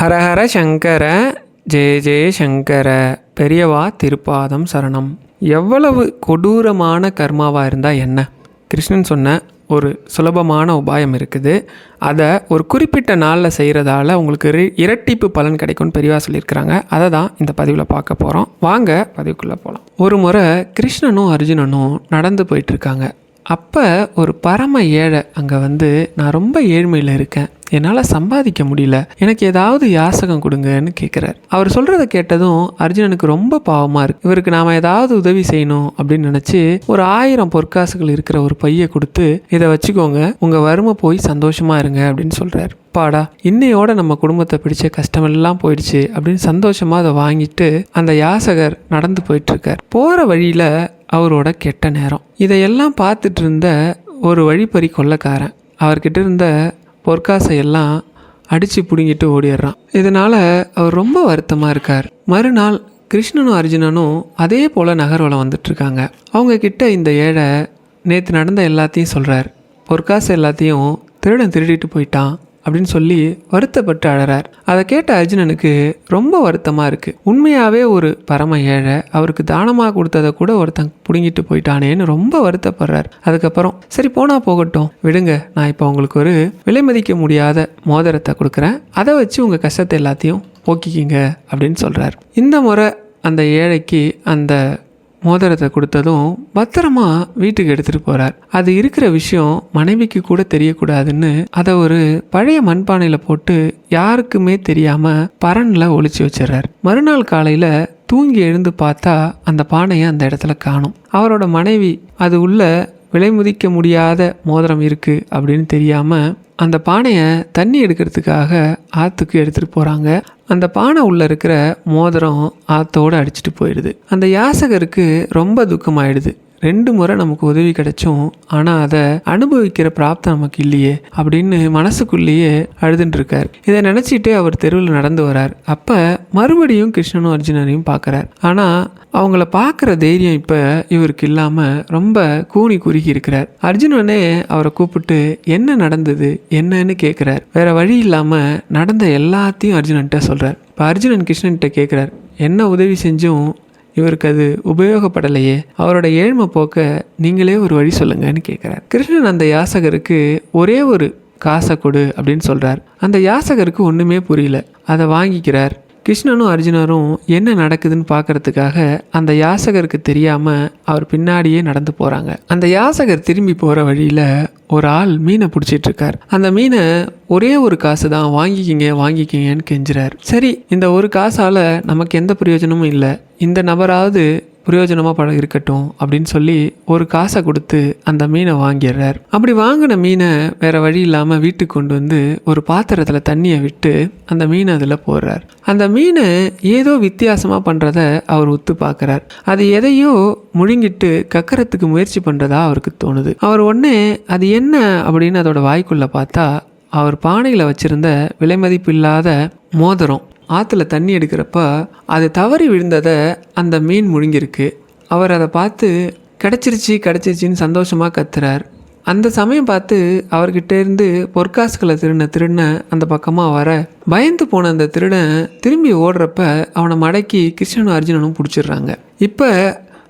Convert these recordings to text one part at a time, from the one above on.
ஹரஹர சங்கர ஜெய ஜெய சங்கர பெரியவா திருப்பாதம் சரணம். எவ்வளவு கொடூரமான கர்மாவாக இருந்தால் என்ன? கிருஷ்ணன் சொன்ன ஒரு சுலபமான உபாயம் இருக்குது. அதை ஒரு குறிப்பிட்ட நாளில் செய்கிறதால உங்களுக்கு இரட்டிப்பு பலன் கிடைக்கும்னு பெரியவா சொல்லியிருக்கிறாங்க. அதை தான் இந்த பதிவில் பார்க்க போகிறோம் வாங்க பதிவுக்குள்ளே போகலாம் ஒரு முறை கிருஷ்ணனும் அர்ஜுனனும் நடந்து போயிட்டுருக்காங்க அப்போ ஒரு பரம ஏழை அங்கே வந்து நான் ரொம்ப ஏழ்மையில் இருக்கேன். என்னால் சம்பாதிக்க முடியல. எனக்கு ஏதாவது யாசகம் கொடுங்கன்னு கேட்குறாரு அவர் சொல்கிறத கேட்டதும் அர்ஜுனனுக்கு ரொம்ப பாவமாக இருக்குது இவருக்கு நாம் ஏதாவது உதவி செய்யணும் அப்படின்னு நினச்சி ஒரு ஆயிரம் பொற்காசுகள் இருக்கிற ஒரு பையை கொடுத்து இதை வச்சுக்கோங்க உங்கள் வறுமை போய் சந்தோஷமாக இருங்க அப்படின்னு சொல்கிறார் பாடா இன்னையோட நம்ம குடும்பத்தை பிடிச்ச கஷ்டமெல்லாம் போயிடுச்சு அப்படின்னு சந்தோஷமாக அதை வாங்கிட்டு அந்த யாசகர் நடந்து போயிட்டுருக்கார். போகிற வழியில் அவரோட கெட்ட நேரம். இதையெல்லாம் பார்த்துட்டு இருந்த ஒரு வழிப்பறி கொள்ளக்காரன் அவர்கிட்ட இருந்த பொற்காசை எல்லாம் அடித்து பிடுங்கிட்டு ஓடிடுறான். இதனால் அவர் ரொம்ப வருத்தமாக இருக்கார். மறுநாள் கிருஷ்ணனும் அர்ஜுனனும் அதே போல் நகர்வலம் வந்துட்டுருக்காங்க அவங்க கிட்ட இந்த ஏழை நேற்று நடந்த எல்லாத்தையும் சொல்கிறார் பொற்காசு எல்லாத்தையும் திருடன் திருடிட்டு போயிட்டான். அப்படின்னு சொல்லி வருத்தப்பட்டு அழறார். அதை கேட்ட அர்ஜுனனுக்கு ரொம்ப வருத்தமாக இருக்குது உண்மையாகவே ஒரு பரம ஏழை அவருக்கு தானமாக கொடுத்ததை கூட ஒருத்தன் பிடுங்கிட்டு போயிட்டானேன்னு ரொம்ப வருத்தப்படுறார். அதுக்கப்புறம் சரி போனால் போகட்டும். விடுங்க. நான் இப்போ உங்களுக்கு ஒரு விலை மதிக்க முடியாத மோதிரத்தை கொடுக்குறேன். அதை வச்சு உங்கள் கஷ்டத்தை எல்லாத்தையும் போக்கிக்கிங்க. அப்படின்னு சொல்கிறார் இந்த முறை அந்த ஏழைக்கு அந்த மோதிரத்தை கொடுத்ததும் பத்திரமா வீட்டுக்கு எடுத்துட்டு போறார். அது இருக்கிற விஷயம் மனைவிக்கு கூட தெரியக்கூடாதுன்னு அதை ஒரு பழைய மண்பானையில போட்டு யாருக்குமே தெரியாம பரன்ல ஒழிச்சு வச்சிடுறார். மறுநாள் காலையில தூங்கி எழுந்து பார்த்தா அந்த பானையை அந்த இடத்துல காணும். அவரோட மனைவி அது உள்ள விலை முதிக்க முடியாத மோதிரம் இருக்கு அப்படின்னு தெரியாம அந்த பானையை தண்ணி எடுக்கிறதுக்காக ஆற்றுக்கு எடுத்துகிட்டு போகிறாங்க அந்த பானை உள்ளே இருக்கிற மோதிரம் ஆற்றோடு அடிச்சிட்டு போயிடுது. அந்த யாசகருக்கு ரொம்ப துக்கமாயிடுது. ரெண்டு முறை நமக்கு உதவி கிடைச்சும் ஆனால் அதை அனுபவிக்கிற பிராப்தம் நமக்கு இல்லையே அப்படின்னு மனசுக்குள்ளேயே அழுதுன்னு இருக்கார். இதை நினச்சிட்டு அவர் தெருவில் நடந்து வரார். அப்போ மறுபடியும் கிருஷ்ணனும் அர்ஜுனனையும் பார்க்குறார். ஆனால் அவங்கள பார்க்குற தைரியம் இப்போ இவருக்கு இல்லாமல் ரொம்ப கூனி குறுகி இருக்கிறார். அர்ஜுனனே அவரை கூப்பிட்டு என்ன நடந்தது? என்னன்னு கேட்குறார் வேற வழி இல்லாமல் நடந்த எல்லாத்தையும் அர்ஜுனன்ட்ட சொல்கிறார் இப்போ அர்ஜுனன் கிருஷ்ணன்கிட்ட கேட்குறார் என்ன உதவி செஞ்சும் இவருக்கு அது உபயோகப்படலையே. அவரோட ஏழ்மை போக்க நீங்களே ஒரு வழி சொல்லுங்கன்னு கேட்குறார் கிருஷ்ணன் அந்த யாசகருக்கு ஒரே ஒரு காசை கொடு அப்படின்னு சொல்கிறார் அந்த யாசகருக்கு ஒன்றுமே புரியல. அதை வாங்கிக்கிறார். கிருஷ்ணனும் அர்ஜுனரும் என்ன நடக்குதுன்னு பார்க்கறதுக்காக அந்த யாசகருக்கு தெரியாமல் அவர் பின்னாடியே நடந்து போகிறாங்க அந்த யாசகர் திரும்பி போகிற வழியில் ஒரு ஆள் மீனை பிடிச்சிட்டு இருக்கார் அந்த மீனை ஒரே ஒரு காசு தான் வாங்கிக்கிங்க வாங்கிக்கிங்கன்னு கெஞ்சுறார். சரி இந்த ஒரு காசால் நமக்கு எந்த பிரயோஜனமும் இல்லை. இந்த நபராவது பிரயோஜனமாக பழ இருக்கட்டும் அப்படின்னு சொல்லி ஒரு காசை கொடுத்து அந்த மீனை வாங்கிடுறார். அப்படி வாங்கின மீனை வேற வழி இல்லாமல் வீட்டுக்கு கொண்டு வந்து ஒரு பாத்திரத்தில் தண்ணியை விட்டு அந்த மீனை அதில் போடுறார். அந்த மீனை ஏதோ வித்தியாசமாக பண்ணுறத அவர் உத்து பார்க்குறார் அது எதையோ முழுங்கிட்டு கக்கறத்துக்கு முயற்சி பண்ணுறதா அவருக்கு தோணுது. அவர் உடனே அது என்ன? அப்படின்னு அதோட வாய்க்குள்ளே பார்த்தா அவர் பானையில் வச்சிருந்த விலைமதிப்பில்லாத மோதிரம் ஆற்றுல தண்ணி எடுக்கிறப்ப அது தவறி விழுந்ததை அந்த மீன் முழுங்கிருக்கு அவர் அதை பார்த்து கிடச்சிருச்சு கிடச்சிருச்சின்னு சந்தோஷமாக கத்துறார். அந்த சமயம் பார்த்து அவர்கிட்ட இருந்து பொற்காசுகளை திருடின திருடின அந்த பக்கமாக வர பயந்து போன அந்த திருடன் திரும்பி ஓடுறப்ப அவனை மடக்கி கிருஷ்ணனும் அர்ஜுனனும் பிடிச்சிடுறாங்க. இப்போ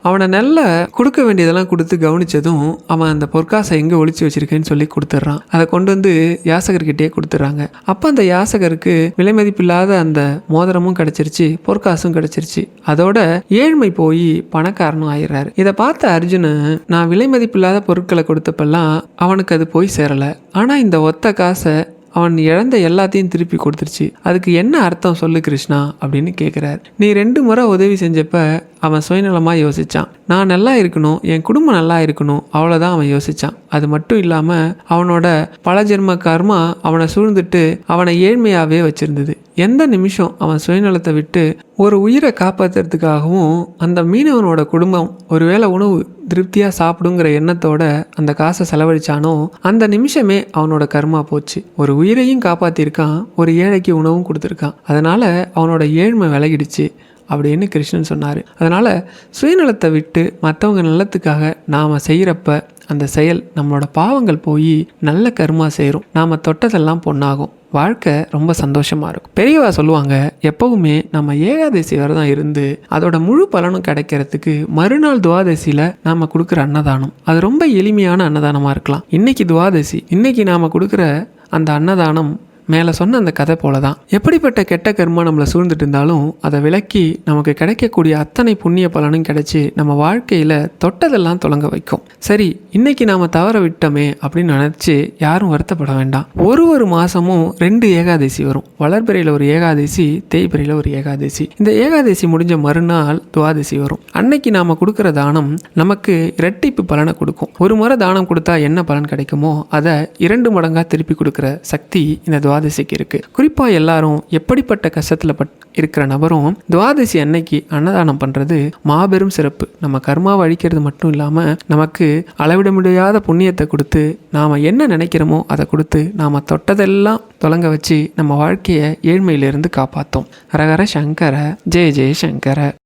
அவனை நல்ல கொடுக்க வேண்டியதெல்லாம் கொடுத்து கவனிச்சதும் அவன் அந்த பொற்காசை எங்கே ஒழிச்சு வச்சிருக்கேன்னு சொல்லி கொடுத்துட்றான். அதை கொண்டு வந்து யாசகர்கிட்டயே கொடுத்துட்றாங்க. அப்போ அந்த யாசகருக்கு விலை மதிப்பில்லாத அந்த மோதிரமும் கிடச்சிருச்சு பொற்காசும் கிடச்சிருச்சு. அதோட ஏழ்மை போய் பணக்காரனும் ஆயிடுறாரு. இதை பார்த்த அர்ஜுனன் நான் விலை மதிப்பில்லாத பொருட்களை கொடுத்தப்பெல்லாம் அவனுக்கு அது போய் சேரலை. ஆனால் இந்த ஒத்த காசை அவன் இழந்த எல்லாத்தையும் திருப்பி கொடுத்துருச்சு. அதுக்கு என்ன அர்த்தம் சொல்லு கிருஷ்ணா? அப்படின்னு கேட்குறாரு நீ ரெண்டு முறை உதவி செஞ்சப்ப அவன் சுயநலமாக யோசித்தான் நான் நல்லா இருக்கணும் என் குடும்பம் நல்லா இருக்கணும் அவ்வளோதான் அவன் யோசித்தான் அது மட்டும் இல்லாமல் அவனோட பல ஜென்ம கர்மா அவனை சூழ்ந்துட்டு அவனை ஏழ்மையாகவே வச்சிருந்தது. எந்த நிமிஷம் அவன் சுயநலத்தை விட்டு ஒரு உயிரை காப்பாற்றுறதுக்காகவும் அந்த மீனவனோட குடும்பம் ஒருவேளை உணவு திருப்தியாக சாப்பிடுங்கிற எண்ணத்தோட அந்த காசை செலவழிச்சானோ அந்த நிமிஷமே அவனோட கர்மா போச்சு. ஒரு உயிரையும் காப்பாற்றிருக்கான் ஒரு ஏழைக்கு உணவும் கொடுத்துருக்கான். அதனால் அவனோட ஏழ்மை விலகிடுச்சு அப்படின்னு கிருஷ்ணன் சொன்னார். அதனால் சுயநலத்தை விட்டு மற்றவங்க நலத்துக்காக நாம் செய்கிறப்ப அந்த செயல் நம்மளோட பாவங்கள் போய் நல்ல கர்மா சேரும். நாம் தொட்டதெல்லாம் பொண்ணாகும் வாழ்க்கை ரொம்ப சந்தோஷமாக இருக்கும். பெரியவா சொல்லுவாங்க எப்போவுமே நம்ம ஏகாதசி விரதம் இருந்து அதோட முழு பலனும் கிடைக்கிறதுக்கு மறுநாள் துவாதசியில் நாம் கொடுக்குற அன்னதானம். அது ரொம்ப எளிமையான அன்னதானமாக இருக்கலாம். இன்னைக்கு துவாதசி இன்னைக்கு நாம் கொடுக்குற அந்த அன்னதானம் மேலே சொன்ன அந்த கதை போல தான் எப்படிப்பட்ட கெட்ட கர்மா நம்மளை சூழ்ந்துட்டு இருந்தாலும் அதை விலக்கி நமக்கு கிடைக்கக்கூடிய அத்தனை புண்ணிய பலனும் கிடைச்சி நம்ம வாழ்க்கையில் தொட்டதெல்லாம் தொடங்க வைக்கும். சரி இன்னைக்கு நாம் தவற விட்டோமே அப்படின்னு நினச்சி யாரும் வருத்தப்பட வேண்டாம். ஒரு ஒரு மாதமும் ரெண்டு ஏகாதசி வரும். வளர்பிறையில் ஒரு ஏகாதசி தேய்பிறையில் ஒரு ஏகாதசி. இந்த ஏகாதசி முடிஞ்ச மறுநாள் துவாதசி வரும். அன்னைக்கு நாம் கொடுக்குற தானம் நமக்கு இரட்டிப்பு பலனை கொடுக்கும். ஒரு முறை தானம் கொடுத்தா என்ன பலன் கிடைக்குமோ அதை இரண்டு மடங்காக திருப்பி கொடுக்குற சக்தி இந்த துவா துவாதசிக்கு இருக்குது குறிப்பாக எல்லாரும் எப்படிப்பட்ட கஷ்டத்தில் பட் இருக்கிற நபரும் துவாதசி அன்னைக்கு அன்னதானம் பண்ணுறது மாபெரும் சிறப்பு. நம்ம கர்மாவை அழிக்கிறது மட்டும் இல்லாமல் நமக்கு அளவிட முடியாத புண்ணியத்தை கொடுத்து நாம் என்ன நினைக்கிறோமோ அதை கொடுத்து நாம் தொட்டதெல்லாம் தொடங்க வச்சு நம்ம வாழ்க்கையை ஏழ்மையிலிருந்து காப்பாற்றும் ஹரஹர சங்கர ஜெய ஜெய சங்கர.